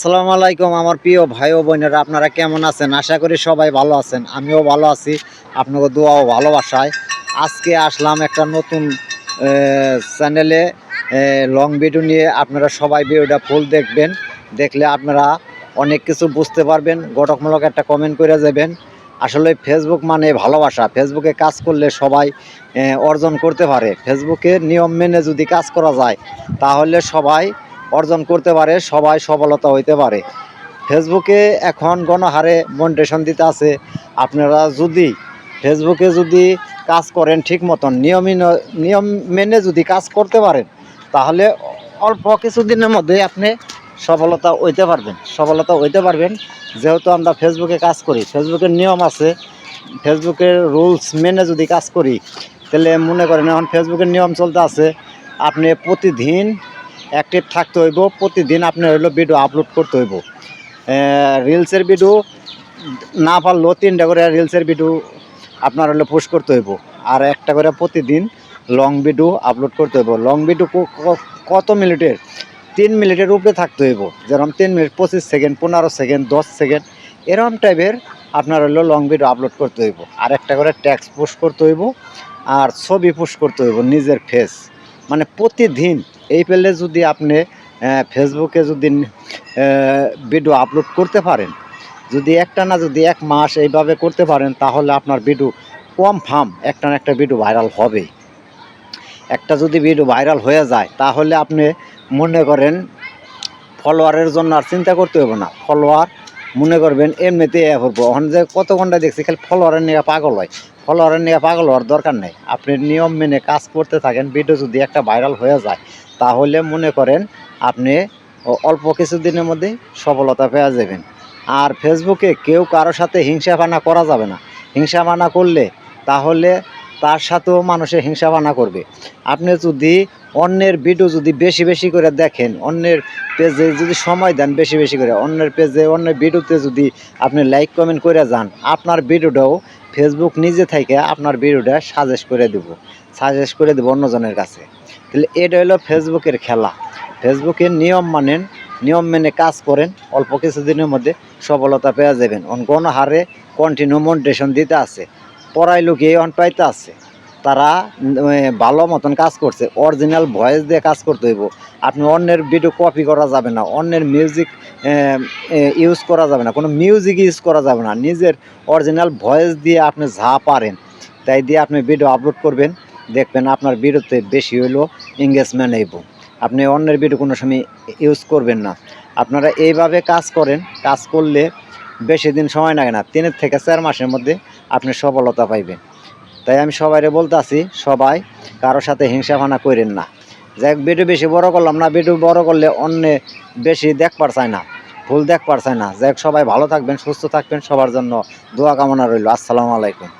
আসসালামু আলাইকুম আমার প্রিয় ভাই ও বোনেরা, আপনারা কেমন আছেন? আশা করি সবাই ভালো আছেন, আমিও ভালো আছি, আপনাকে দোয়া ও ভালোবাসায়। আজকে আসলাম একটা নতুন চ্যানেলে লং ভিডিও নিয়ে। আপনারা সবাই ভিডিওটা ফুল দেখবেন, দেখলে আপনারা অনেক কিছু বুঝতে পারবেন, গঠকমূলক একটা কমেন্ট করে যাবেন। আসলে ফেসবুক মানে ভালোবাসা ফেসবুকে কাজ করলে সবাই অর্জন করতে পারে। ফেসবুকে নিয়ম মেনে যদি কাজ করা যায়, তাহলে সবাই অর্জন করতে পারে, সবাই সফলতা হইতে পারে। ফেসবুকে এখন গণহারে মনিটেশন দিতে আছে। আপনারা যদি ফেসবুকে যদি কাজ করেন ঠিক মতন নিয়মিন নিয়ম মেনে যদি কাজ করতে পারেন, তাহলে অল্প কিছুদিনের মধ্যে আপনি সফলতা হইতে পারবেন। সফলতা হইতে পারবেন, যেহেতু আমরা ফেসবুকে কাজ করি, ফেসবুকের নিয়ম আছে। ফেসবুকের রুলস মেনে যদি কাজ করি, তাহলে মনে করেন এখন ফেসবুকের নিয়ম চলতে আছে। আপনি প্রতিদিন অ্যাক্টিভ থাকতে হইব, প্রতিদিন আপনার হইল ভিডিও আপলোড করতে হইব। রিলসের ভিডিও না পারলেও তিনটা করে রিলসের ভিডিও আপনার হলো পোস্ট করতে হইব। আর একটা করে প্রতিদিন লং ভিডিও আপলোড করতে হইব। লং ভিডিও কত মিনিটের? তিন মিনিটের উপরে থাকতে হইব। যেরকম তিন মিনিট, পঁচিশ সেকেন্ড পনেরো সেকেন্ড দশ সেকেন্ড এরকম টাইপের আপনার হলো লং ভিডিও আপলোড করতে হইব। আর একটা করে ট্যাক্স পোস্ট করতে হইব। আর ছবি পোস্ট করতে হইব নিজের ফেস মানে প্রতিদিন এই পেলে যদি আপনি ফেসবুকে যদি ভিডিও আপলোড করতে পারেন, যদি একটা না যদি এক মাস এইভাবে করতে পারেন, তাহলে আপনার ভিডিও কম ফার্ম একটা না একটা ভিডিও ভাইরাল হবে একটা যদি ভিডিও ভাইরাল হয়ে যায়, তাহলে আপনি মনে করেন ফলোয়ারের জন্য আর চিন্তা করতে হবে না। ফলোয়ার মনে করবেন, এমনিতে এ করব। এখন যে কত ঘণ্টা দেখছি খালি ফলোয়ারের নিয়ে পাগল হয়। ফলোয়ারের নিয়ে পাগল হওয়ার দরকার নেই। আপনি নিয়ম মেনে কাজ করতে থাকেন ভিডিও যদি একটা ভাইরাল হয়ে যায়, তাহলে মনে করেন আপনি অল্প কিছুদিনের মধ্যেই সফলতা পেয়ে যাবেন। আর ফেসবুকে কেউ কারোর সাথে হিংসা ভানা করা যাবে না। হিংসা ভানা করলে তাহলে তার সাথেও মানুষে হিংসা ভানা করবে। আপনি যদি অন্যের ভিডিও যদি বেশি বেশি করে দেখেন, অন্যের পেজে যদি সময় দেন বেশি বেশি করে, অন্যের পেজে অন্যের ভিডিওতে যদি আপনি লাইক কমেন্ট করে যান, আপনার ভিডিওটাও ফেসবুক নিজে থেকে আপনার ভিডিওটা সাজেস্ট করে দেব সাজেস্ট করে দেবো অন্যজনের কাছে। তাহলে এটা হলো ফেসবুকের খেলা। ফেসবুকের নিয়ম মানেন, নিয়ম মেনে কাজ করেন, অল্প কিছুদিনের মধ্যে সফলতা পেয়ে যাবেন। অন গণহারে কন্টিনিউ মনিটেশন দিতে আছে। পড়াই লোকে অন আছে। তারা ভালো মতন কাজ করছে। অরিজিনাল ভয়েস দিয়ে কাজ করতে হইব। আপনি অন্যের ভিডিও কপি করা যাবে না। অন্যের মিউজিক ইউজ করা যাবে না। কোনো মিউজিক ইউজ করা যাবে না। নিজের অরিজিনাল ভয়েস দিয়ে আপনি যা পারেন, তাই দিয়ে আপনি ভিডিও আপলোড করবেন। দেখবেন আপনার ভিডিওতে বেশি হইলেও এঙ্গেজমেন্ট আইব আপনি অন্যের ভিডিও কোনো সময় ইউজ করবেন না। আপনারা এইভাবে কাজ করেন। কাজ করলে বেশি দিন সময় লাগে না। তিনের থেকে চার মাসের মধ্যে আপনি সফলতা পাইবেন। তাই আমি সবাইরে বলতে আছি সবাই কারোর সাথে হিংসা ভানা করেন না। যাই ভিডিও বেশি বড় করলাম না বেটু বড় করলে অন্য বেশি দেখবার চায় না, ভুল দেখবার চায় না। যাই সবাই ভালো থাকবেন, সুস্থ থাকবেন, সবার জন্য দোয়া কামনা রইল। আসসালামু আলাইকুম।